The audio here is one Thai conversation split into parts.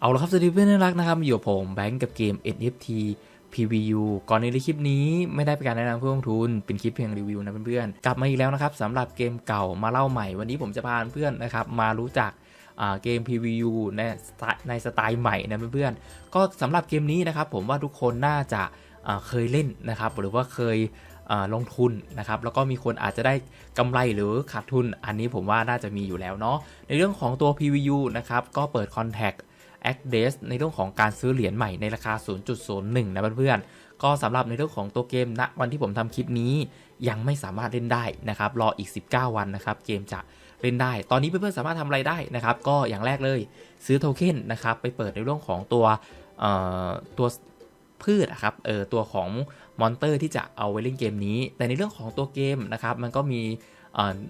เอาละครับสวัสดีเพื่อนน่ารักนะครับอยู่กับผมแบงก์กับเกม NFT PVU ก่อนในคลิปนี้ไม่ได้เป็นการแนะนำเพื่อลงทุน เป็นคลิปเพียงรีวิวนะเพื่อนๆ กลับมาอีกแล้วนะครับสำหรับเกมเก่ามาเล่าใหม่ วันนี้ผมจะพาเพื่อนนะครับมารู้จักเกม PVU ในในสไตล์ใหม่นะเพื่อนๆ ก็สำหรับเกมนี้นะครับผมว่าทุกคนน่าจะเคยเล่นนะครับหรือว่าเคยลงทุนนะครับแล้วก็มีคนอาจจะได้กำไรหรือขาดทุน อันนี้ผมว่าน่าจะมีอยู่แล้วเนาะในเรื่องของตัว PVU นะครับก็เปิด Contact a c d e s ในเรื่องของการซื้อเหรียญใหม่ในราคา 0.01 นะเพื่อนๆ ก็สำหรับในเรื่องของตัวเกมณวันที่ผมทำคลิปนี้ยังไม่สามารถเล่นได้นะครับ รออีก 19 วันนะครับ เกมจะเล่นได้ ตอนนี้เพื่อนๆสามารถทำอะไรได้นะครับ ก็อย่างแรกเลยซื้อโทเค็นนะครับ ไปเปิดในเรื่องของตัวเอ่อตัวพืชอะครับเออตัวของมอนเตอร์ที่จะเอาไว้เล่นเกมนี้ แต่ในเรื่องของตัวเกมนะครับ มันก็มี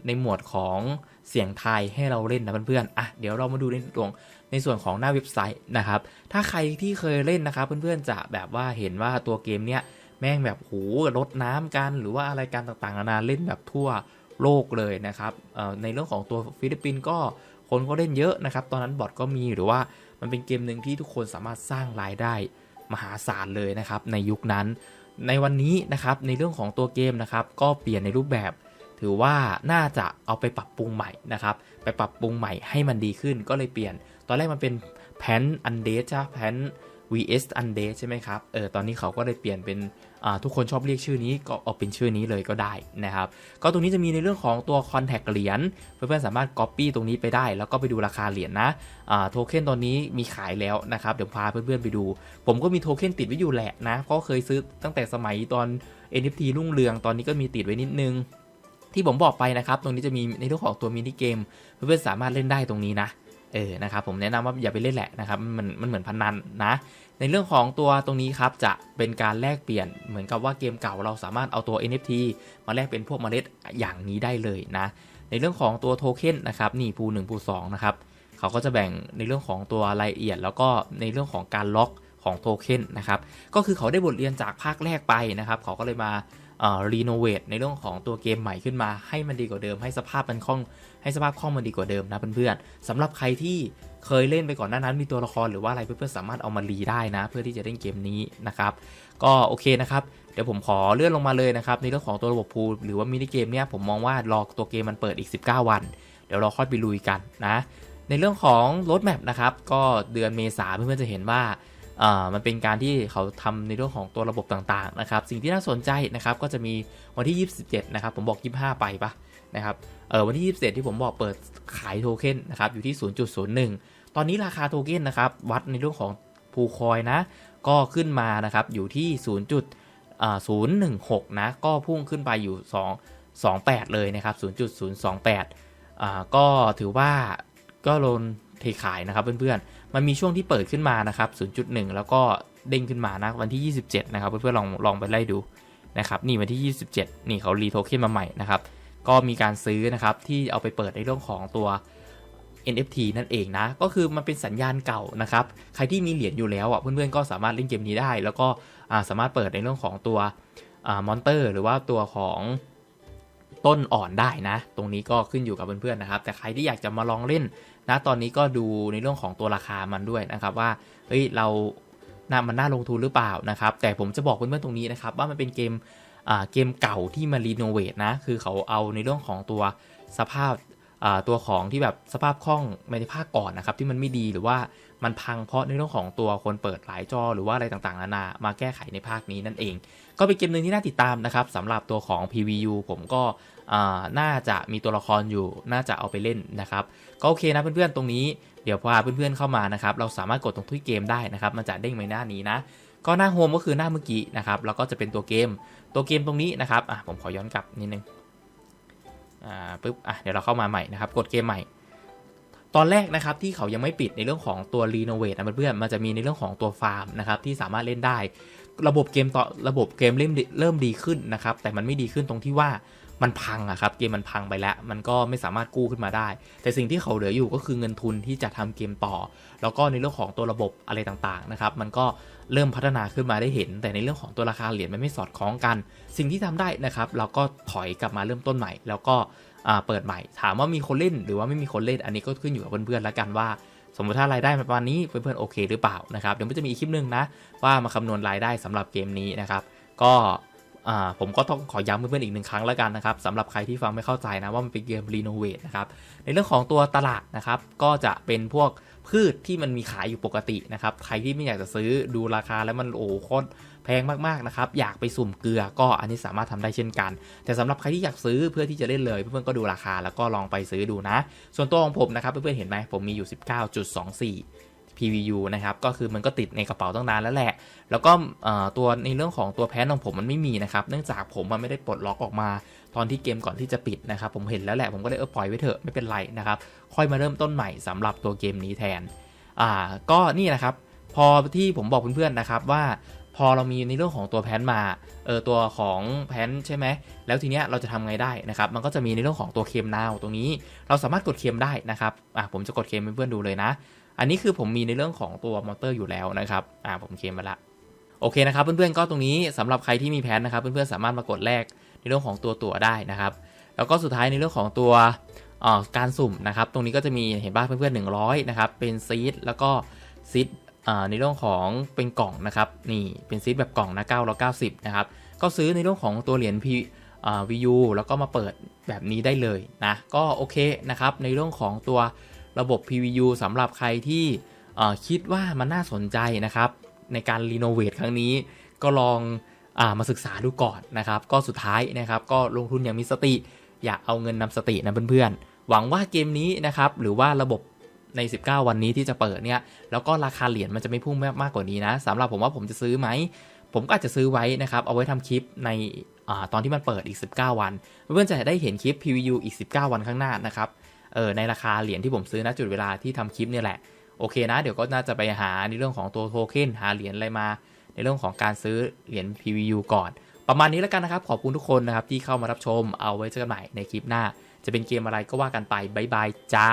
ในหมวดของเสียงไทยให้เราเล่นนะเพื่อนๆอะเดี๋ยวเรามาดูในตรงในส่วนของหน้าเว็บไซต์นะครับ ถ้าใครที่เคยเล่นนะครับ เพื่อนๆจะแบบว่าเห็นว่าตัวเกมเนี้ยแม่งแบบโหลดน้ำกันหรือว่าอะไรการต่างๆนานาเล่นแบบทั่วโลกเลยนะครับในเรื่องของตัวฟิลิปปินส์ก็คนก็เล่นเยอะนะครับ ตอนนั้นบอทก็มีหรือว่ามันเป็นเกมหนึ่งที่ทุกคนสามารถสร้างรายได้มหาศาลเลยนะครับ ในยุคนั้น ในวันนี้นะครับในเรื่องของตัวเกมนะครับ ก็เปลี่ยนในรูปแบบ ถือว่าน่าจะเอาไปปรับปรุงใหม่นะครับ ไปปรับปรุงใหม่ให้มันดีขึ้นก็เลยเปลี่ยน ตอนแรกมันเป็นแพนอันเดใช่แพน vs อันเดใช่ไหมครับ เออ ตอนนี้เขาก็เลยเปลี่ยนเป็นทุกคนชอบเรียกชื่อนี้ก็เอาเป็นชื่อนี้เลยก็ได้นะครับ ก็ตรงนี้จะมีในเรื่องของตัว Contact เหรียญ เพื่อนๆสามารถ Copy ตรงนี้ไปได้ แล้วก็ไปดูราคาเหรียญนะโทเค็นตอนนี้มีขายแล้วนะครับ เดี๋ยวพาเพื่อนๆไปดู ผมก็มีโทเค็นติดไว้อยู่แหละนะก็เคยซื้อตั้งแต่สมัยตอน NFT รุ่งเรือง ตอนนี้ก็มีติดไว้นิดนึง ที่ผมบอกไปนะครับ ตรงนี้จะมีในเรื่องของตัวมินิเกม เพื่อนๆสามารถเล่นได้ตรงนี้นะ เออ นะครับ ผมแนะนำว่าอย่าไปเล่นแหละนะครับ มันมันเหมือนพนันนะ ในเรื่องของตัวตรงนี้ครับ จะเป็นการแลกเปลี่ยน เหมือนกับว่าเกมเก่าเราสามารถเอาตัว NFT มาแลกเป็นพวกเมล็ดอย่างนี้ได้เลยนะ ในเรื่องของตัวโทเค็นนะครับ นี่ปู1ปู2นะครับ เขาก็จะแบ่งในเรื่องของตัวรายละเอียด แล้วก็ในเรื่องของการล็อกของโทเค็นนะครับ ก็คือเขาได้บทเรียนจากภาคแรกไปนะครับ เขาก็เลยมา รีโนเวทในเรื่องของตัวเกมใหม่ขึ้นมาให้มันดีกว่าเดิม ให้สภาพมันคล่องให้สภาพคล่องมันดีกว่าเดิมนะเพื่อนๆสำหรับใครที่เคยเล่นไปก่อนหน้านั้นมีตัวละครหรือว่าอะไรเพื่อนๆสามารถเอามารีได้นะ เพื่อที่จะเล่นเกมนี้นะครับ ก็โอเคนะครับเดี๋ยวผมขอเลื่อนลงมาเลยนะครับในเรื่องของตัวระบบพูลหรือว่ามินิเกมเนี่ยผมมองว่ารอตัวเกมมันเปิดอีก 19 วัน เดี๋ยวเราค่อยไปลุยกันนะในเรื่องของรถแมพนะครับก็เดือนเมษาเพื่อนๆจะเห็นว่าอ่า มันเป็นการที่เขาทำในเรื่องของตัวระบบต่างๆนะครับ สิ่งที่น่าสนใจนะครับก็จะมีวันที่ 27 นะครับ ผมบอก 25 ไปปะนะครับเออวันที่ 27 ที่ผมบอกเปิดขายโทเค็นนะครับอยู่ที่ 0.01 ตอนนี้ราคาโทเค็นนะครับ วัดในเรื่องของภูคอยนะ ก็ขึ้นมานะครับอยู่ที่ 0.016 นะ ก็พุ่งขึ้นไปอยู่ 2 28 เลยนะครับ 0.028 อ่าก็ถือว่าก็โดน เทขายนะครับเพื่อนๆ มันมีช่วงที่เปิดขึ้นมานะครับ 0.1 แล้วก็เด้งขึ้นมานะวันที่ 27 นะครับ เพื่อนๆลองลองไปไล่ดูนะครับนี่วันที่ 27 นี่เขารีโทเค็นมาใหม่นะครับ ก็มีการซื้อนะครับที่เอาไปเปิดในเรื่องของตัว NFT นั่นเองนะ ก็คือมันเป็นสัญญาณเก่านะครับ ใครที่มีเหรียญอยู่แล้วอะเพื่อนๆก็สามารถเล่นเกมนี้ได้ แล้วก็สามารถเปิดในเรื่องของตัวมอนเตอร์ หรือว่าตัวของ ต้นอ่อนได้นะ ตรงนี้ก็ขึ้นอยู่กับเพื่อนๆนะครับ แต่ใครที่อยากจะมาลองเล่นนะตอนนี้ก็ดูในเรื่องของตัวราคามันด้วยนะครับว่าเฮ้ยเราน่ามันน่าลงทุนหรือเปล่านะครับ แต่ผมจะบอกเพื่อนๆตรงนี้นะครับ ว่ามันเป็นเกมอ่าเกมเก่าที่มารีโนเวทนะ คือเขาเอาในเรื่องของตัวสภาพ ตัวของที่แบบสภาพคล่องในภาคก่อนนะครับที่มันไม่ดีหรือว่ามันพังเพราะในเรื่องของตัวคนเปิดหลายจอหรือว่าอะไรต่างๆนานามาแก้ไขในภาคนี้นั่นเอง ก็เป็นเกมหนึ่งที่น่าติดตามนะครับสำหรับตัวของ PVU ผมก็น่าจะมีตัวละครอยู่น่าจะเอาไปเล่นนะครับ ก็โอเคนะเพื่อนๆตรงนี้เดี๋ยวพาเพื่อนๆเข้ามานะครับเราสามารถกดตรงที่เกมได้นะครับมันจะเด้งไปหน้านี้นะก็หน้าโฮมก็คือหน้าเมื่อกี้นะครับแล้วก็จะเป็นตัวเกมตัวเกมตรงนี้นะครับอะผมขอย้อนกลับนิดนึง อ่าปึ๊บอะเดี๋ยวเราเข้ามาใหม่นะครับ กดเกมใหม่ ตอนแรกนะครับที่เขายังไม่ปิดในเรื่องของตัวรีโนเวทนะเพื่อนๆมันจะมีในเรื่องของตัวฟาร์มนะครับที่สามารถเล่นได้ ระบบเกมต่อระบบเกมเริ่มเริ่มดีขึ้นนะครับแต่มันไม่ดีขึ้นตรงที่ว่า มันพังอะครับ เกมมันพังไปแล้ว มันก็ไม่สามารถกู้ขึ้นมาได้ แต่สิ่งที่เขาเหลืออยู่ก็คือเงินทุนที่จะทำเกมต่อ แล้วก็ในเรื่องของตัวระบบอะไรต่างๆนะครับ มันก็เริ่มพัฒนาขึ้นมาได้เห็น แต่ในเรื่องของตัวราคาเหรียญมันไม่สอดคล้องกัน สิ่งที่ทำได้นะครับ เราก็ถอยกลับมาเริ่มต้นใหม่ แล้วก็เปิดใหม่ ถามว่ามีคนเล่นหรือว่าไม่มีคนเล่น อันนี้ก็ขึ้นอยู่กับเพื่อนๆแล้วกันว่าสมมติถ้ารายได้ประมาณนี้เพื่อนๆโอเคหรือเปล่านะครับเดี๋ยวมันจะมีอีกคลิปหนึ่งนะว่ามาคำนวณรายได้สำหรับเกมนี้นะครับ ก็ อ่าผมก็ต้องขอย้ำเพื่อนๆอีกหนึ่งครั้งแล้วกันนะครับสำหรับใครที่ฟังไม่เข้าใจนะว่ามันเป็นเกมรีโนเวทนะครับในเรื่องของตัวตลาดนะครับก็จะเป็นพวกพืชที่มันมีขายอยู่ปกตินะครับใครที่ไม่อยากจะซื้อดูราคาแล้วมันโอ้โหโคตรแพงมากๆนะครับอยากไปสุ่มเกลือก็อันนี้สามารถทำได้เช่นกัน แต่สำหรับใครที่อยากซื้อเพื่อที่จะเล่นเลยเพื่อนๆก็ดูราคาแล้วก็ลองไปซื้อดูนะ ส่วนตัวของผมนะครับเพื่อนๆเห็นไหมผมมีอยู่ 19.24 PVU นะครับ ก็คือมันก็ติดในกระเป๋าตั้งนานแล้วแหละ แล้วก็ตัวในเรื่องของตัวแพนของผมมันไม่มีนะครับ เนื่องจากผมมันไม่ได้ปลดล็อกออกมาตอนที่เกมก่อนที่จะปิดนะครับ ผมเห็นแล้วแหละ ผมก็เลยเออปล่อยไว้เถอะไม่เป็นไรนะครับ ค่อยมาเริ่มต้นใหม่สำหรับตัวเกมนี้แทน อ่า ก็นี่นะครับ พอที่ผมบอกเพื่อนๆนะครับว่าพอเรามีในเรื่องของตัวแพนมา เออตัวของแพนใช่ไหม แล้วทีเนี้ยเราจะทำไงได้นะครับ มันก็จะมีในเรื่องของตัวเคมนาวตรงนี้ เราสามารถกดเคมได้นะครับ อ่าผมจะกดเคมเพื่อนๆดูเลยนะ อันนี้คือผมมีในเรื่องของตัวมอเตอร์อยู่แล้วนะครับ อ่าผมเคลมมาละ โอเคนะครับ เพื่อนๆก็ตรงนี้สำหรับใครที่มีแพนนะครับ เพื่อนๆสามารถมากดแลกในเรื่องของตัวตั๋วได้นะครับ แล้วก็สุดท้ายในเรื่องของตัวอ่อการสุ่มนะครับ ตรงนี้ก็จะมีเห็นบ้างเพื่อนๆ100นะครับ เป็นซีดแล้วก็ซีดอ่าในเรื่องของเป็นกล่องนะครับนี่เป็นซีดแบบกล่องนะ990นะครับก็ซื้อในเรื่องของตัวเหรียญ P อ่า VU แล้วก็มาเปิดแบบนี้ได้เลยนะก็โอเคนะครับในเรื่องของตัว ระบบ PVU สำหรับใครที่คิดว่ามันน่าสนใจนะครับ ในการรีโนเวทครั้งนี้ ก็ลองอามาศึกษาดูก่อนนะครับ ก็สุดท้ายนะครับ ก็ลงทุนอย่างมีสติ อย่าเอาเงินนำสตินะเพื่อนๆ หวังว่าเกมนี้นะครับ หรือว่าระบบใน 19 วันนี้ที่จะเปิดเนี่ย แล้วก็ราคาเหรียญมันจะไม่พุ่งมากกว่านี้นะสำหรับผมว่าผมจะซื้อไหม ผมก็อาจจะซื้อไว้นะครับ เอาไว้ทำคลิปในอตอนที่มันเปิดอีก 19 วัน เพื่อนๆจะได้เห็นคลิป PVU อีก 19 วันข้างหน้านะครับ เออในราคาเหรียญที่ผมซื้อณจุดเวลาที่ทำคลิปเนี่ยแหละโอเคนะ เดี๋ยวก็น่าจะไปหาในเรื่องของตัวโทเค็นหาเหรียญอะไรมา ในเรื่องของการซื้อเหรียญ PVU ก่อน ประมาณนี้แล้วกันนะครับ ขอบคุณทุกคนนะครับที่เข้ามารับชมเอาไว้เจอกันใหม่ในคลิปหน้า จะเป็นเกมอะไรก็ว่ากันไปบายบายจ้า